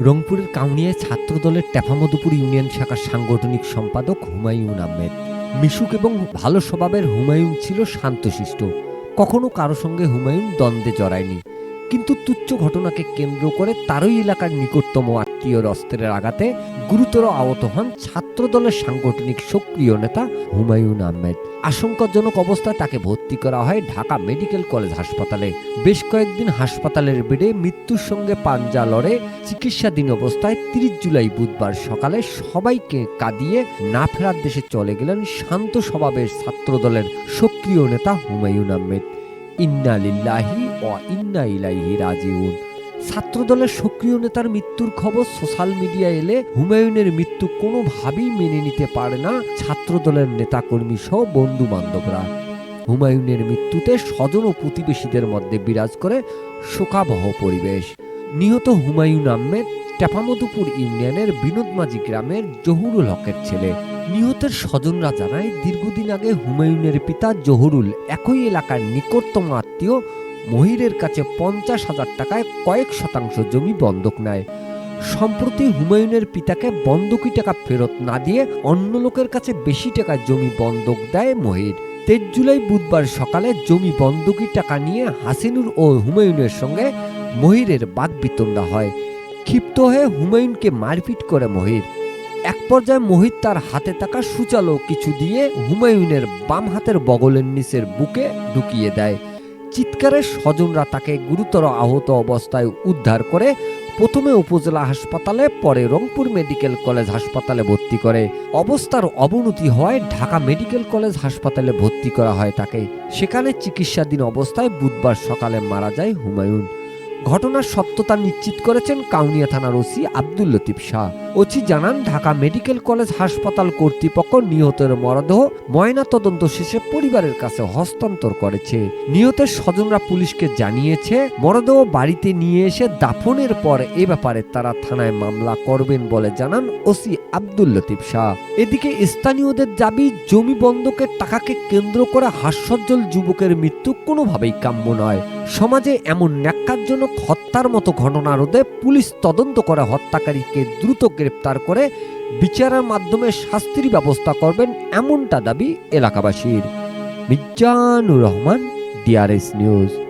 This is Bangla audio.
রংপুরের কাউনিয়ায় ছাত্রদলের টেফামধুপুর ইউনিয়ন শাখার সাংগঠনিক সম্পাদক হুমায়ুন আহমেদ। মিশুক এবং ভালো স্বভাবের হুমায়ুন ছিল শান্তশিষ্ট। কখনো কারও সঙ্গে হুমায়ুন দ্বন্দ্বে জড়ায়নি। কিন্তু তুচ্ছ ঘটনাকে কেন্দ্র করে তারই এলাকার নিকটতম আত্মীয়র অস্ত্রের আঘাতে গুরুতর আহত হন ছাত্রদলের সাংগঠনিক সক্রিয় নেতা হুমায়ুন আহমেদ। আশঙ্কাজনক অবস্থায় তাকে ভর্তি করা হয় ঢাকা মেডিকেল কলেজ হাসপাতালে। বেশ কয়েকদিন হাসপাতালের বেডে মৃত্যুর সঙ্গে পাঞ্জা লড়ে চিকিৎসাধীন অবস্থায় তিরিশ জুলাই বুধবার সকালে সবাইকে কাঁদিয়ে না ফেরার দেশে চলে গেলেন শান্ত স্বভাবের ছাত্রদলের সক্রিয় নেতা হুমায়ুন আহমেদ। ইন্না লিল্লাহি ও ইন্না ছাত্রদলের সক্রিয় নেতার মৃত্যুর খবর সোশ্যাল মিডিয়া এলে হুমায়ুনের মৃত্যু কোনোভাবেই মেনে নিতে পারে না ছাত্রদলের নেতাকর্মী সহ বন্ধু বান্ধবরা হুমায়ুনের মৃত্যুতে স্বজন ও প্রতিবেশীদের মধ্যে বিরাজ করে শোকাবহ পরিবেশ। নিহত হুমায়ুন আহমেদ টেপামধুপুর ইউনিয়নের বিনোদমাজি গ্রামের জহুরুল হকের ছেলে। নিহতের স্বজনরা জানায়, দীর্ঘদিন আগে হুমায়ুনের পিতা জহুরুল একই এলাকার নিকটতম আত্মীয় মহিরের কাছে পঞ্চাশ হাজার টাকায় কয়েক শতাংশ জমি বন্ধক নেয়। সম্প্রতি হুমায়ুনের পিতাকে বন্ধকি টাকা ফেরত না দিয়ে অন্য লোকের কাছে বেশি টাকা জমি বন্ধক দেয় মহির। তেইশ জুলাই বুধবার সকালে জমি বন্ধকি টাকা নিয়ে হাসিনুর ও হুমায়ুনের সঙ্গে মহিরের বাগবিতণ্ডা হয়। ক্ষিপ্ত হয়ে হুমায়ুনকে মারপিট করে মহির। এক পর্যায়ে মোহিত তার হাতে থাকা সুচালো কিছু দিয়ে হুমায়ুনের বাম হাতের বগলের নিচের বুকে ঢুকিয়ে দেয়। চিৎকারে স্বজনরা তাকে গুরুতর আহত অবস্থায় উদ্ধার করে প্রথমে উপজেলা হাসপাতালে, পরে রংপুর মেডিকেল কলেজ হাসপাতালে ভর্তি করে। অবস্থার অবনতি হয় ঢাকা মেডিকেল কলেজ হাসপাতালে ভর্তি করা হয় তাকে। সেখানে চিকিৎসাধীন অবস্থায় বুধবার সকালে মারা যায় হুমায়ুন। ঘটনার সত্যতা নিশ্চিত করেছেন কাউনিয়া থানার ওসি আব্দুল লতিফ শাহ। ওসি জানান, ঢাকা মেডিকেল কলেজ হাসপাতাল কর্তৃপক্ষ নিহতের মরদেহ ময়না তদন্ত শেষে পরিবারের কাছে হস্তান্তর করেছে। নিহতের স্বজনরা পুলিশকে জানিয়েছে, মরদেহ বাড়িতে নিয়ে এসে দাফনের পর এ ব্যাপারে তারা থানায় মামলা করবেন বলে জানান ওসি আব্দুল লতিফ শাহ। এদিকে স্থানীয়দের দাবি, জমি বন্ধকের টাকাকে কেন্দ্র করে হাস্যজ্জ্বল যুবকের মৃত্যু কোনোভাবেই কাম্য নয়। সমাজে এমন ন্যাক্কারজনক হত্যার মতো ঘটনা রোধে পুলিশ তদন্ত করে হত্যাকারীকে দ্রুত গ্রেপ্তার করে বিচারের মাধ্যমে শাস্তির ব্যবস্থা করবেন এমনটা দাবি এলাকাবাসীর। মির্জানুর রহমান ডিআরএস নিউজ